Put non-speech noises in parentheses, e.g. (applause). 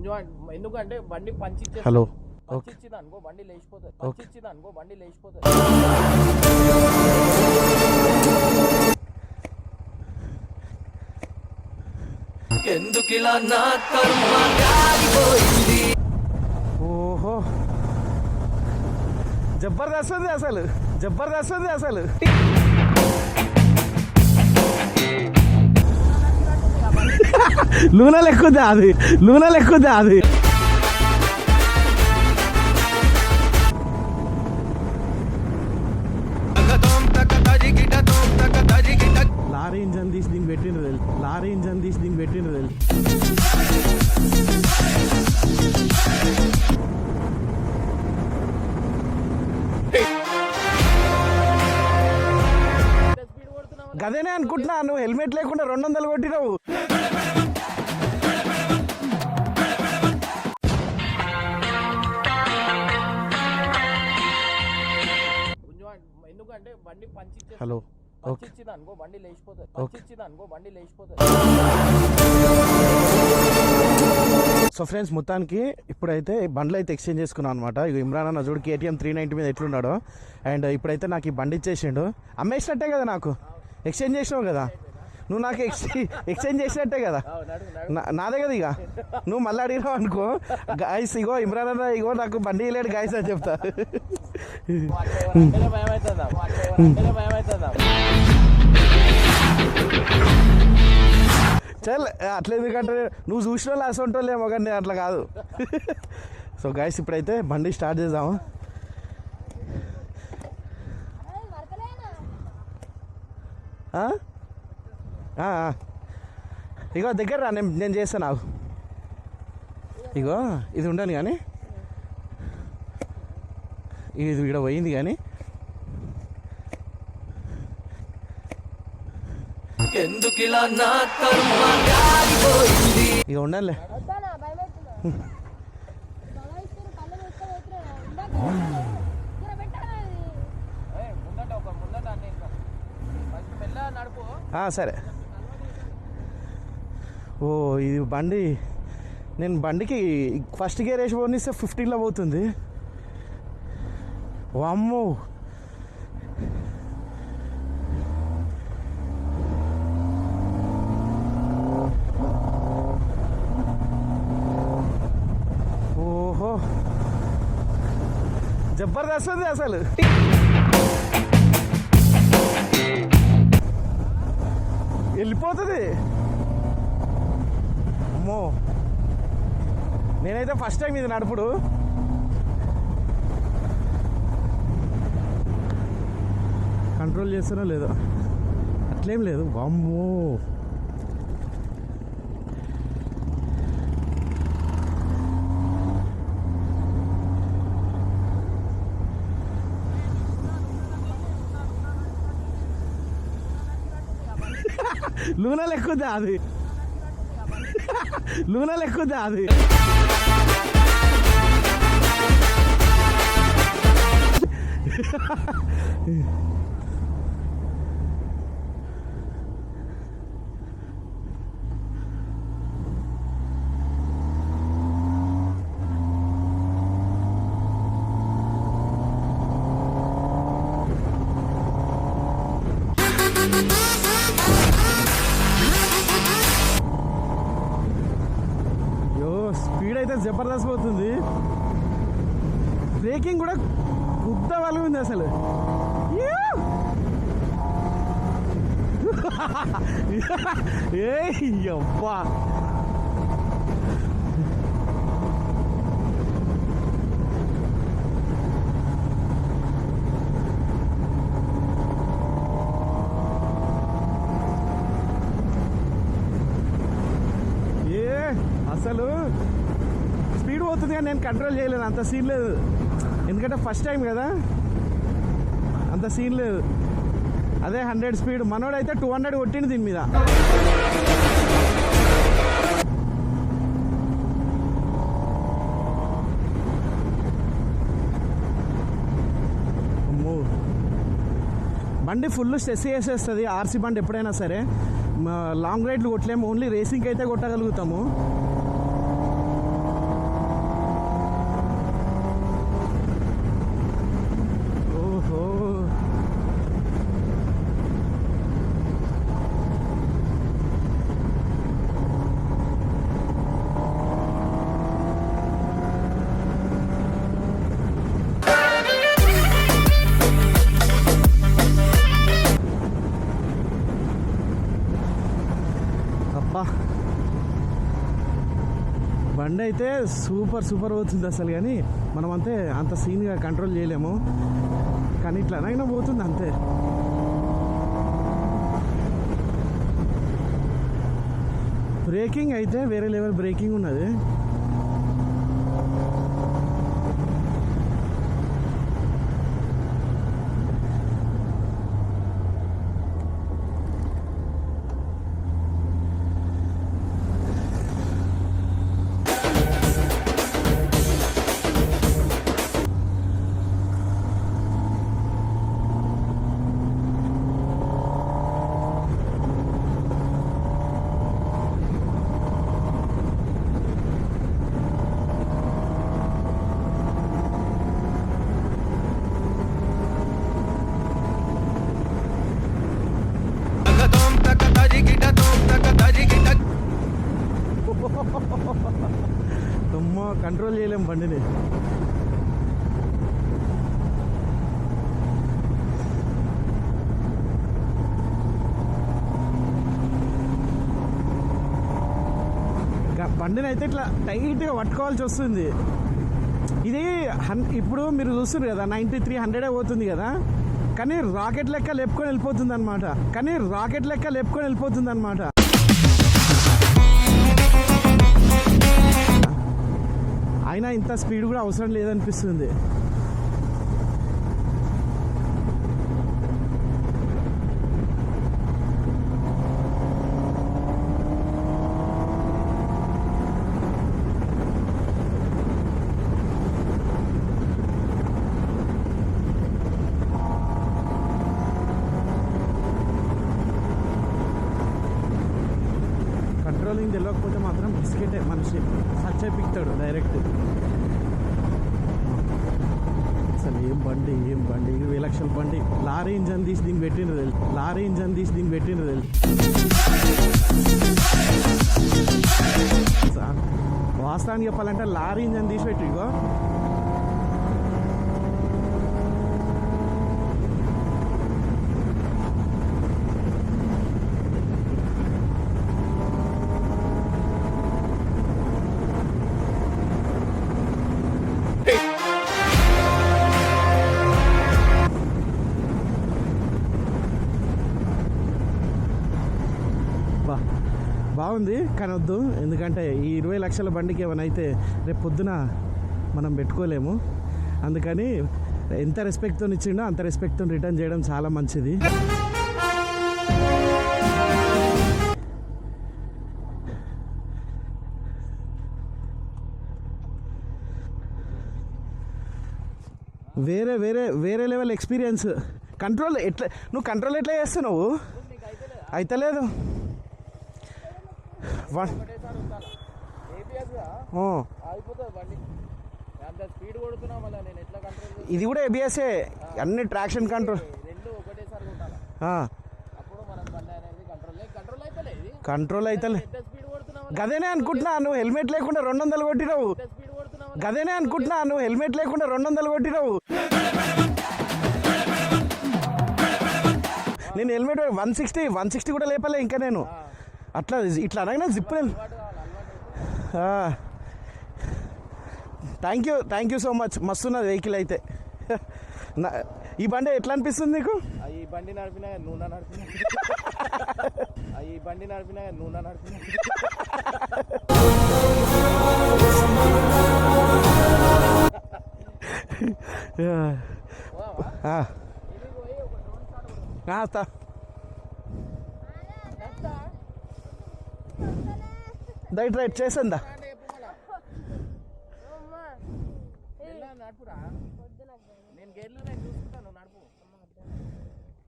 కొంచెం ఎందుకంటే బండి పంచి. హలో. పంచి ఓకే. ఇచ్చింది అనుకో బండి లేచిపోతుంది. ఓకే. పంచి ఇచ్చింది అనుకో బండి లేచిపోతుంది. ఎందుకిలా నా కర్మ కాలిపోయింది? ఓహో. జబర్దస్త్ ఉంది అసలు. జబర్దస్త్ ఉంది అసలు. లూనా లెక్కుందా అది. లూనా లెక్కుందా అది. లారీ ఇంజన్ తీసి దీన్ని పెట్టిండ్రు తెలుసు? లారీ ఇంజన్ తీసి దీన్ని పెట్టిండ్రు తెలుసు? గదేనే అనుకుంటున్నా నువ్వు హెల్మెట్ లేకుండా రెండు వందలు కొట్టినావు. ఎందుకంటే బండి పంచి. హలో అనుకో బండి లేచిపోతుంది. అనుకో బండి లేచిపోతుంది. సో ఫ్రెండ్స్ మొత్తానికి ఇప్పుడైతే బండ్లు అయితే ఎక్స్చేంజ్ చేసుకున్నాను అనమాట ఇక ఇమ్రాన్ అన్న చూడు కేటీఎం త్రీ నైంటీ మీద ఎట్లున్నాడో. అండ్ ఇప్పుడైతే నాకు ఈ బండి ఇచ్చేసిండు. అమ్మేసినట్టే కదా నాకు. ఎక్స్చేంజ్ చేసినావు కదా? నువ్వు నాకు ఎక్స్చేంజ్ ఎక్స్చేంజ్ చేసినట్టే కదా? నాదే కదా ఇక? నువ్వు మళ్ళీ అడిగినావు అనుకో గాయస్ ఇగో ఇమ్రాన్ అన్న ఇగో నాకు బండి లేడు గాయస్ అని చెప్తా. చల్ అట్లా ఎందుకంటే నువ్వు చూసిన వాళ్ళు అసంటోళ్ళేమో కానీ అట్లా కాదు. సో గాయస్ ఇప్పుడైతే బండి స్టార్ట్ చేద్దాము? ఇగో దగ్గర రా నేను నేను చేస్తాను నాకు ఇగో ఇది ఉండను కానీ. ఇది ఇక్కడ పోయింది కానీ. ఎందుకిలా నా కర్మ ఇక (laughs) ఉండాలి సరే. ఓ ఇది బండి నేను బండికి ఫస్ట్ గేర్ వేసి పోనిస్తే ఫిఫ్టీన్లో పోతుంది. వామ్మో. ఓహో. జబర్దస్త్ ఉంది అసలు. వెళ్ళిపోతుంది. అమ్మో. నేనైతే ఫస్ట్ టైం ఇది నడుపుడు. కంట్రోల్ చేస్తానో లేదో. అట్లేం లేదు. అమ్మో లూనా లెక్కుందా అది లూనా లెక్కుందా అది అయ్యో జబర్దస్త్ పోతుంది. బ్రేకింగ్ కూడా గుద్ద వాళ్ళు ఉంది అసలు. (laughs) ఏ అబ్బా ఏ అసలు స్పీడ్ పోతుంది కానీ నేను కంట్రోల్ చేయలేను అంత సీన్ లేదు. ఎందుకంటే ఫస్ట్ టైం కదా. అంత సీన్ లేదు. అదే హండ్రెడ్ స్పీడ్ మనోడైతే టూ హండ్రెడ్ కొట్టింది దీని మీద. బండి ఫుల్ స్ట్రెస్ చేసేస్తుంది. ఆర్సీ బండి ఎప్పుడైనా సరే. లాంగ్ రైడ్లు కొట్టలేము. ఓన్లీ రేసింగ్ అయితే కొట్టగలుగుతాము. బండి అయితే సూపర్ సూపర్ పోతుంది అసలు కానీ మనం అంతే అంత సీన్గా కంట్రోల్ చేయలేము. కానీ ఇట్లా అయినా పోతుంది అంతే. బ్రేకింగ్ అయితే వేరే లెవెల్ బ్రేకింగ్ ఉన్నది. (laughs) అమ్మో కంట్రోల్ చేయలేం బండిని. బండిని అయితే ఇట్లా టైట్గా పట్టుకోవాల్సి వస్తుంది. ఇది హన్ ఇప్పుడు మీరు చూస్తున్నారు కదా నైంటీ త్రీ హండ్రెడే పోతుంది కదా. కానీ రాకెట్ లెక్క లేపుకొని వెళ్ళిపోతుంది అనమాట కానీ రాకెట్ లెక్క లేపుకొని వెళ్ళిపోతుంది అనమాట అయినా ఇంత స్పీడ్ కూడా అవసరం లేదనిపిస్తుంది. కంట్రోలింగ్ తెలియకపోతే మాత్రం బిస్కెటే మనిషి సచ్చే పిక్తాడు డైరెక్ట్. అసలు ఏం బండి ఏం బండి? ఇరవై లక్షల బండి. లారీ ఇంజన్ తీసి దీన్ని పెట్టిండ్రు తెలుసు లారీ ఇంజన్ తీసి దీన్ని పెట్టిండ్రు తెలుసు వాస్తవానికి చెప్పాలంటే లారీ ఇంజన్ తీసి పెట్టి బాగుంది కానీ వద్దు ఎందుకంటే ఈ ఇరవై లక్షల బండికి ఏమైనా అయితే రేపు పొద్దున మనం పెట్టుకోలేము. అందుకని ఎంత రెస్పెక్ట్తో ఇచ్చిండో అంత రెస్పెక్ట్తో రిటర్న్ చేయడం చాలా మంచిది. వేరే వేరే వేరే లెవెల్ ఎక్స్పీరియన్స్ కంట్రోల్ ఎట్లా నువ్వు కంట్రోల్ ఎట్లా చేస్తున్నావు? అయితే లేదు వన్. ఇది కూడా ఏబిఎస్ఏ అన్ని ట్రాక్షన్ కంట్రోల్ కంట్రోల్ అయితే గదేనే అనుకుంటున్నా నువ్వు హెల్మెట్ లేకుండా రెండు వందలు కొట్టినావు. గదేనే అనుకుంటున్నా నువ్వు హెల్మెట్ లేకుండా రెండు వందలు కొట్టినావు. నేను helmet one sixty one sixty కూడా లేపలే ఇంకా నేను. అట్లా ఇట్లా అనగానే zip thank you thank you so much మస్తున్నది vehicle అయితే. ఈ బండి ఎట్లా అనిపిస్తుంది నీకు? ఈ బండి నడిపినా నూనె నడిపినా. ఈ బండి నడిపినా నూనె నడిపినా. తా. రైట్ రైట్ చేసిందా? నేను గేర్లు నేను చూసి